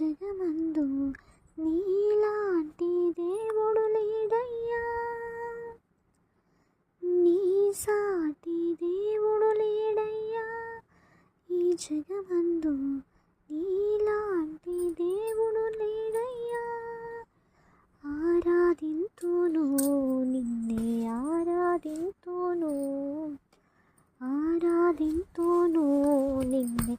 జగమందు నీలాంటి దేవుడు లేడయ్యా. నీ సాటి దేవుడు లేడయ్యా. ఈ జగమందు నీలాంటి దేవుడు లేడయ్యా. ఆరాధింతును నిన్నే ఆరాధింతును. ఆరాధింతును నిన్నే